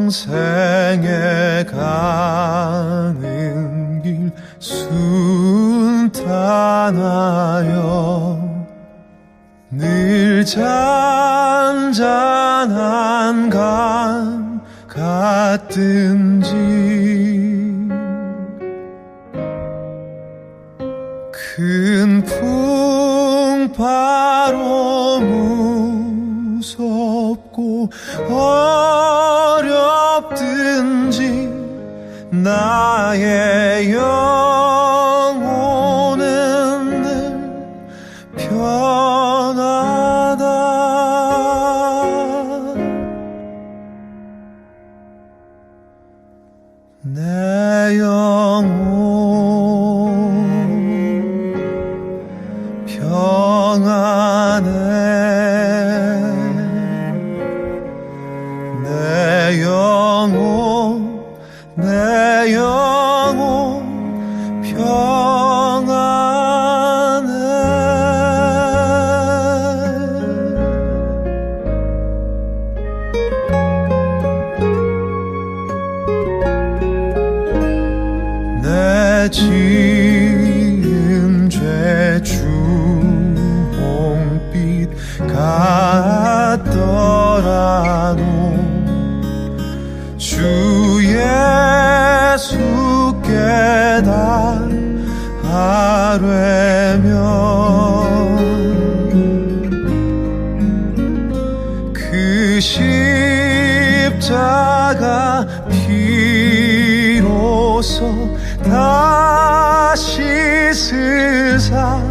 평생에 가는 길 순탄하여 늘 잔잔한 강 같든지 나의 영 아뢰면 그 십자가 피로써 다시 스사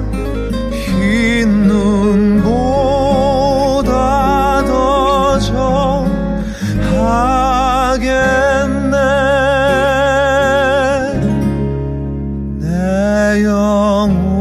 영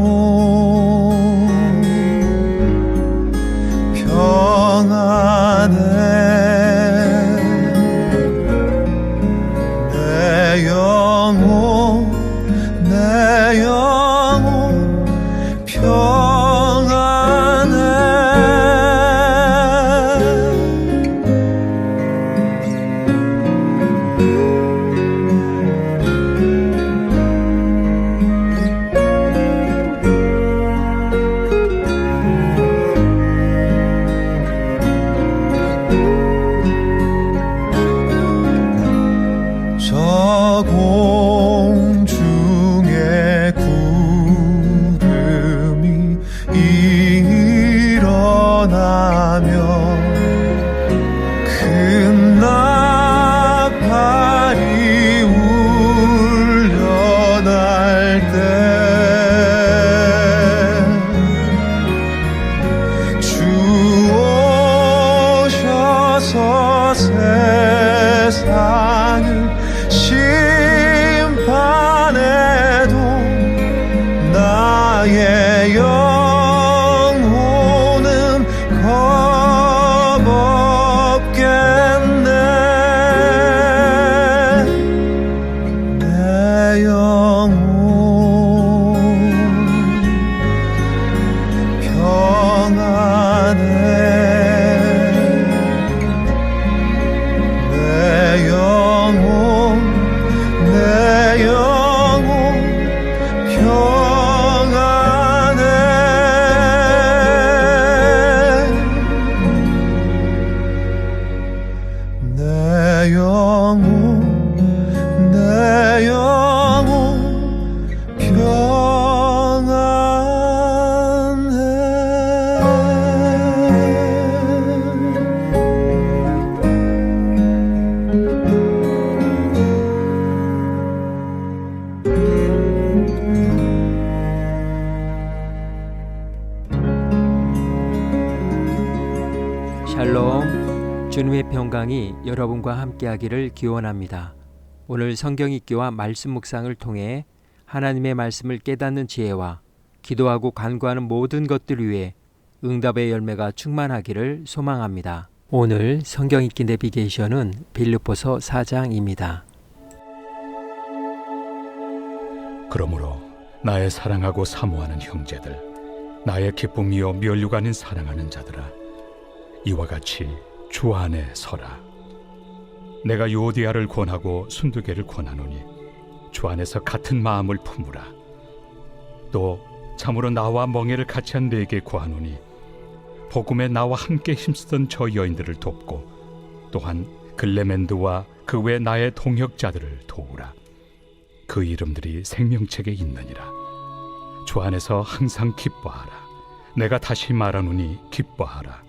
평 평강이 여러분과 함께하기를 기원합니다. 오늘 성경 읽기와 말씀 묵상을 통해 하나님의 말씀을 깨닫는 지혜와 기도하고 간구하는 모든 것들 위해 응답의 열매가 충만하기를 소망합니다. 오늘 성경 읽기 내비게이션은 빌립보서 4장입니다. 그러므로 나의 사랑하고 사모하는 형제들, 나의 기쁨이요 멸류관인 사랑하는 자들아, 이와 같이 주 안에 서라. 내가 요디아를 권하고 순두개를 권하노니 주 안에서 같은 마음을 품으라. 또 참으로 나와 멍에를 같이 한 네게 구하노니 복음에 나와 함께 힘쓰던 저 여인들을 돕고 또한 글레멘드와 그 외 나의 동역자들을 도우라. 그 이름들이 생명책에 있느니라. 주 안에서 항상 기뻐하라. 내가 다시 말하노니 기뻐하라.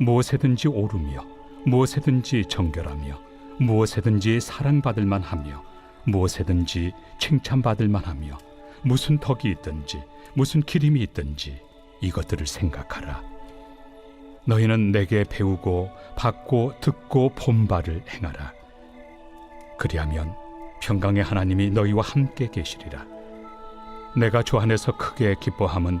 무엇에든지 옳으며 무엇에든지 정결하며 무엇에든지 사랑받을 만하며 무엇에든지 칭찬받을 만하며 무슨 덕이 있든지 무슨 기림이 있든지 이것들을 생각하라. 너희는 내게 배우고 받고 듣고 본 바를 행하라. 그리하면 평강의 하나님이 너희와 함께 계시리라. 내가 주 안에서 크게 기뻐함은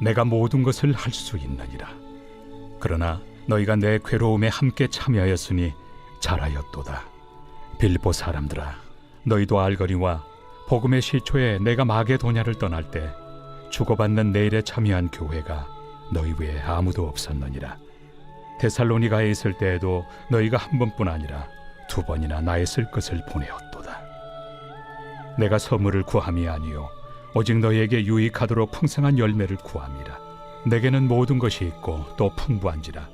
내가 모든 것을 할 수 있느니라. 그러나 너희가 내 괴로움에 함께 참여하였으니 잘하였도다. 빌보 사람들아, 너희도 알거니와 복음의 시초에 내가 마게도냐를 떠날 때 주고받는 내일에 참여한 교회가 너희 외에 아무도 없었느니라. 데살로니가에 있을 때에도 너희가 한 번뿐 아니라 두 번이나 나의 쓸 것을 보내었도다. 내가 선물을 구함이 아니요 오직 너희에게 유익하도록 풍성한 열매를 구함이라. 내게는 모든 것이 있고 또 풍부한지라.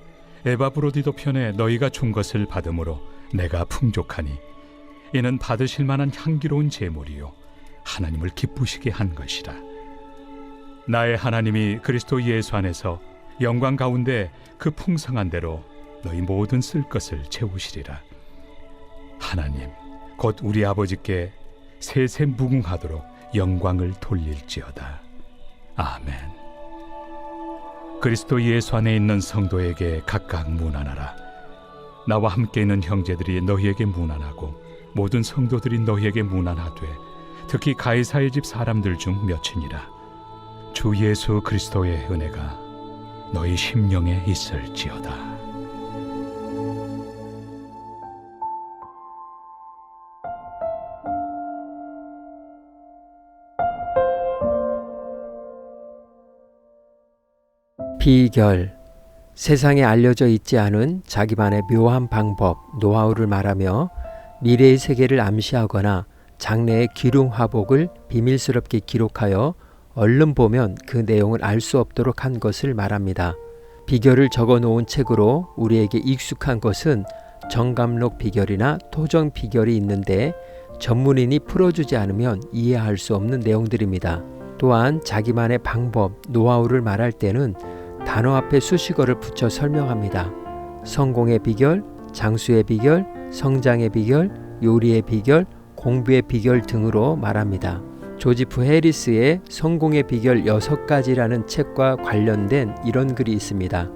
에바브로디도 편에 너희가 준 것을 받음으로 내가 풍족하니 이는 받으실 만한 향기로운 제물이요 하나님을 기쁘시게 한 것이라. 나의 하나님이 그리스도 예수 안에서 영광 가운데 그 풍성한 대로 너희 모든 쓸 것을 채우시리라. 하나님 곧 우리 아버지께 세세 무궁하도록 영광을 돌릴지어다. 아멘. 그리스도 예수 안에 있는 성도에게 각각 문안하라. 나와 함께 있는 형제들이 너희에게 문안하고 모든 성도들이 너희에게 문안하되 특히 가이사의 집 사람들 중 몇이니라. 주 예수 그리스도의 은혜가 너희 심령에 있을지어다. 비결 세상에 알려져 있지 않은 자기만의 묘한 방법, 노하우를 말하며 미래의 세계를 암시하거나 장래의 기륭 화복을 비밀스럽게 기록하여 얼른 보면 그 내용을 알 수 없도록 한 것을 말합니다. 비결을 적어 놓은 책으로 우리에게 익숙한 것은 정감록 비결이나 토정 비결이 있는데 전문인이 풀어주지 않으면 이해할 수 없는 내용들입니다. 또한 자기만의 방법, 노하우를 말할 때는 단어 앞에 수식어를 붙여 설명합니다. 성공의 비결, 장수의 비결, 성장의 비결, 요리의 비결, 공부의 비결 등으로 말합니다. 조지프 해리스의 성공의 비결 6가지라는 책과 관련된 이런 글이 있습니다.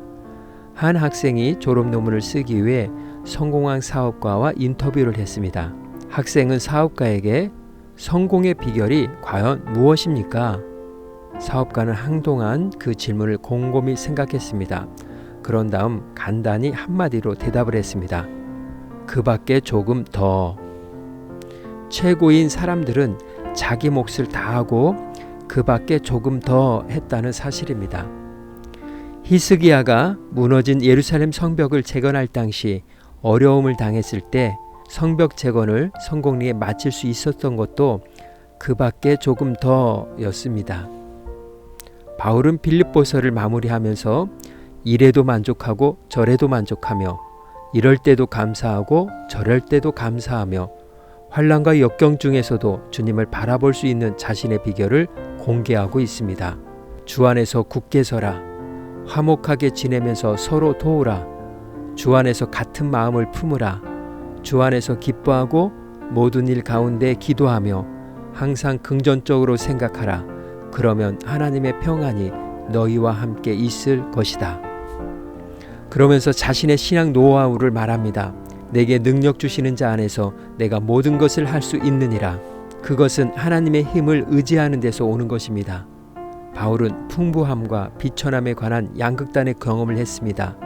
한 학생이 졸업 논문을 쓰기 위해 성공한 사업가와 인터뷰를 했습니다. 학생은 사업가에게 성공의 비결이 과연 무엇입니까? 사업가는 한동안 그 질문을 곰곰이 생각했습니다. 그런 다음 간단히 한마디로 대답을 했습니다. 그 밖에 조금 더. 최고인 사람들은 자기 몫을 다하고 그 밖에 조금 더 했다는 사실입니다. 히스기야가 무너진 예루살렘 성벽을 재건할 당시 어려움을 당했을 때 성벽 재건을 성공리에 마칠 수 있었던 것도 그 밖에 조금 더였습니다. 바울은 빌립보서를 마무리하면서 이래도 만족하고 저래도 만족하며 이럴 때도 감사하고 저럴 때도 감사하며 환란과 역경 중에서도 주님을 바라볼 수 있는 자신의 비결을 공개하고 있습니다. 주 안에서 굳게 서라. 화목하게 지내면서 서로 도우라. 주 안에서 같은 마음을 품으라. 주 안에서 기뻐하고 모든 일 가운데 기도하며 항상 긍정적으로 생각하라. 그러면 하나님의 평안이 너희와 함께 있을 것이다. 그러면서 자신의 신앙 노하우를 말합니다. 내게 능력 주시는 자 안에서 내가 모든 것을 할 수 있느니라. 그것은 하나님의 힘을 의지하는 데서 오는 것입니다. 바울은 풍부함과 비천함에 관한 양극단의 경험을 했습니다.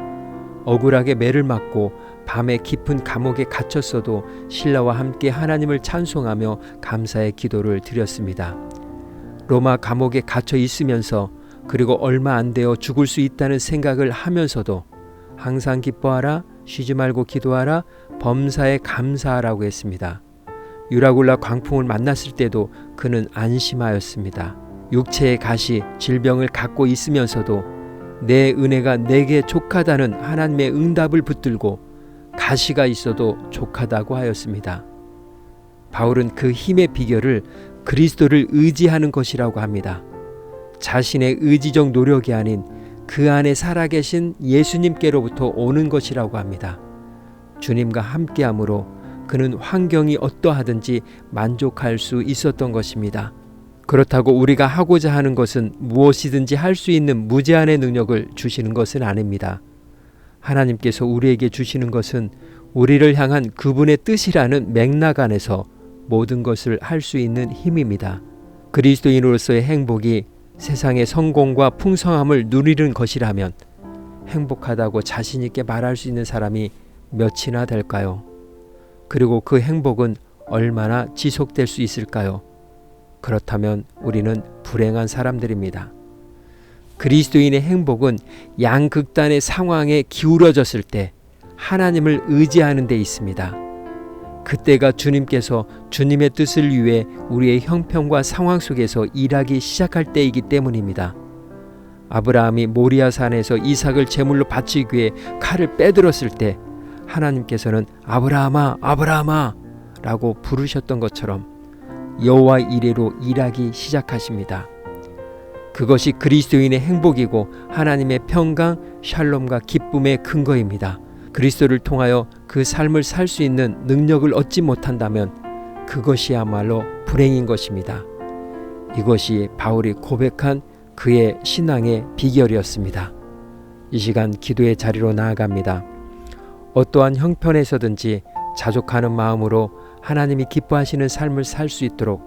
억울하게 매를 맞고 밤에 깊은 감옥에 갇혔어도 신라와 함께 하나님을 찬송하며 감사의 기도를 드렸습니다. 로마 감옥에 갇혀 있으면서 그리고 얼마 안 되어 죽을 수 있다는 생각을 하면서도 항상 기뻐하라, 쉬지 말고 기도하라, 범사에 감사하라고 했습니다. 유라굴라 광풍을 만났을 때도 그는 안심하였습니다. 육체의 가시, 질병을 갖고 있으면서도 내 은혜가 내게 족하다는 하나님의 응답을 붙들고 가시가 있어도 족하다고 하였습니다. 바울은 그 힘의 비결을 그리스도를 의지하는 것이라고 합니다. 자신의 의지적 노력이 아닌 그 안에 살아계신 예수님께로부터 오는 것이라고 합니다. 주님과 함께함으로 그는 환경이 어떠하든지 만족할 수 있었던 것입니다. 그렇다고 우리가 하고자 하는 것은 무엇이든지 할 수 있는 무제한의 능력을 주시는 것은 아닙니다. 하나님께서 우리에게 주시는 것은 우리를 향한 그분의 뜻이라는 맥락 안에서 모든 것을 할 수 있는 힘입니다. 그리스도인으로서의 행복이 세상의 성공과 풍성함을 누리는 것이라면 행복하다고 자신있게 말할 수 있는 사람이 몇이나 될까요? 그리고 그 행복은 얼마나 지속될 수 있을까요? 그렇다면 우리는 불행한 사람들입니다. 그리스도인의 행복은 양극단의 상황에 기울어졌을 때 하나님을 의지하는 데 있습니다. 그때가 주님께서 주님의 뜻을 위해 우리의 형편과 상황 속에서 일하기 시작할 때이기 때문입니다. 아브라함이 모리아 산에서 이삭을 제물로 바치기 위해 칼을 빼들었을 때 하나님께서는 아브라함아 아브라함아 라고 부르셨던 것처럼 여호와 이래로 일하기 시작하십니다. 그것이 그리스도인의 행복이고 하나님의 평강, 샬롬과 기쁨의 근거입니다. 그리스도를 통하여 그 삶을 살 수 있는 능력을 얻지 못한다면 그것이야말로 불행인 것입니다. 이것이 바울이 고백한 그의 신앙의 비결이었습니다. 이 시간 기도의 자리로 나아갑니다. 어떠한 형편에서든지 자족하는 마음으로 하나님이 기뻐하시는 삶을 살 수 있도록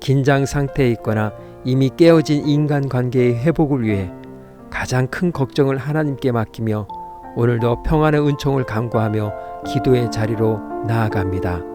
긴장 상태에 있거나 이미 깨어진 인간 관계의 회복을 위해 가장 큰 걱정을 하나님께 맡기며 오늘도 평안의 은총을 간구하며 기도의 자리로 나아갑니다.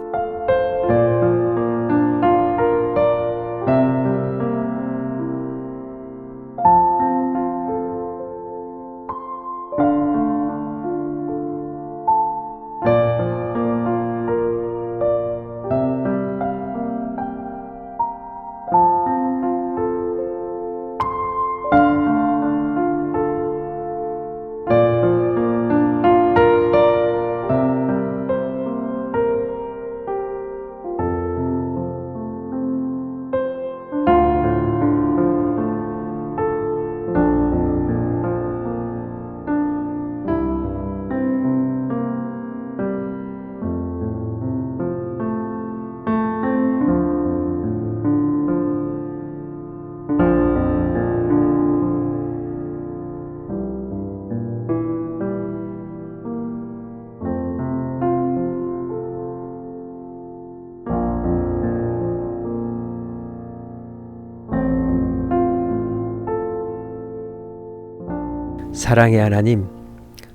사랑의 하나님,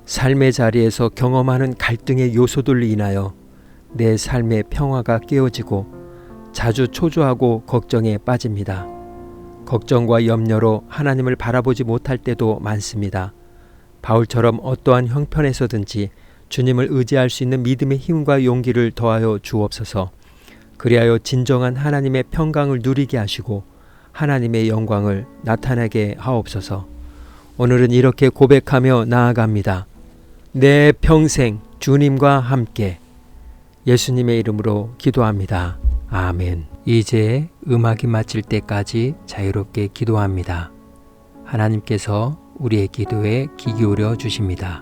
삶의 자리에서 경험하는 갈등의 요소들로 인하여 내 삶의 평화가 깨어지고 자주 초조하고 걱정에 빠집니다. 걱정과 염려로 하나님을 바라보지 못할 때도 많습니다. 바울처럼 어떠한 형편에서든지 주님을 의지할 수 있는 믿음의 힘과 용기를 더하여 주옵소서. 그리하여 진정한 하나님의 평강을 누리게 하시고 하나님의 영광을 나타내게 하옵소서. 오늘은 이렇게 고백하며 나아갑니다. 내 평생 주님과 함께 예수님의 이름으로 기도합니다. 아멘. 이제 음악이 마칠 때까지 자유롭게 기도합니다. 하나님께서 우리의 기도에 귀 기울여 주십니다.